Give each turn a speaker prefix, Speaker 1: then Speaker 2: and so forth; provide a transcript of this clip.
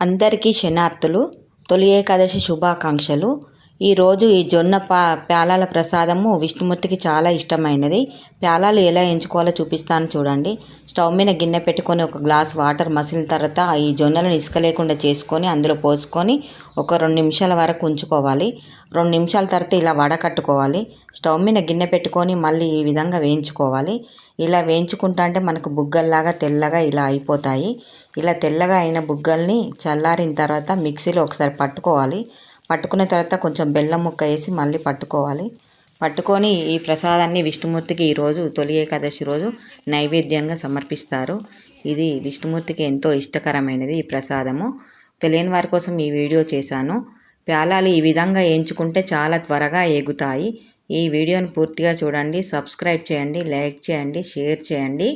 Speaker 1: అందరికీ శనార్థులు తొలి ఏకాదశి శుభాకాంక్షలు. ఈరోజు ఈ జొన్న పా ప్యాలాల ప్రసాదము విష్ణుమూర్తికి చాలా ఇష్టమైనది. ప్యాలాలు ఎలా ఎంచుకోవాలో చూపిస్తాను చూడండి. స్టవ్ మీద గిన్నె పెట్టుకొని ఒక గ్లాస్ వాటర్ మసిలిన తర్వాత ఈ జొన్నలను ఇసుక లేకుండా చేసుకొని అందులో పోసుకొని ఒక రెండు నిమిషాల వరకు ఉంచుకోవాలి. రెండు నిమిషాల తర్వాత ఇలా వడకట్టుకోవాలి స్టవ్ మీద గిన్నె పెట్టుకొని మళ్ళీ ఈ విధంగా వేయించుకోవాలి. ఇలా వేయించుకుంటా అంటే మనకు బుగ్గల్లాగా తెల్లగా ఇలా అయిపోతాయి. ఇలా తెల్లగా అయిన బుగ్గల్ని చల్లారిన తర్వాత మిక్సీలో ఒకసారి పట్టుకోవాలి. పట్టుకున్న తర్వాత కొంచెం బెల్లం ముక్క వేసి మళ్ళీ పట్టుకోవాలి. పట్టుకొని ఈ ప్రసాదాన్ని విష్ణుమూర్తికి ఈరోజు తొలి ఏకాదశి రోజు నైవేద్యంగా సమర్పిస్తారు. ఇది విష్ణుమూర్తికి ఎంతో ఇష్టకరమైనది ఈ ప్రసాదము. తెలియని వారి కోసం ఈ వీడియో చేశాను. ప్యాలాలు ఈ విధంగా ఎంచుకుంటే చాలా త్వరగా ఎగుతాయి ఈ వీడియోని పూర్తిగా చూడండి సబ్స్క్రైబ్ చేయండి లైక్ చేయండి షేర్ చేయండి.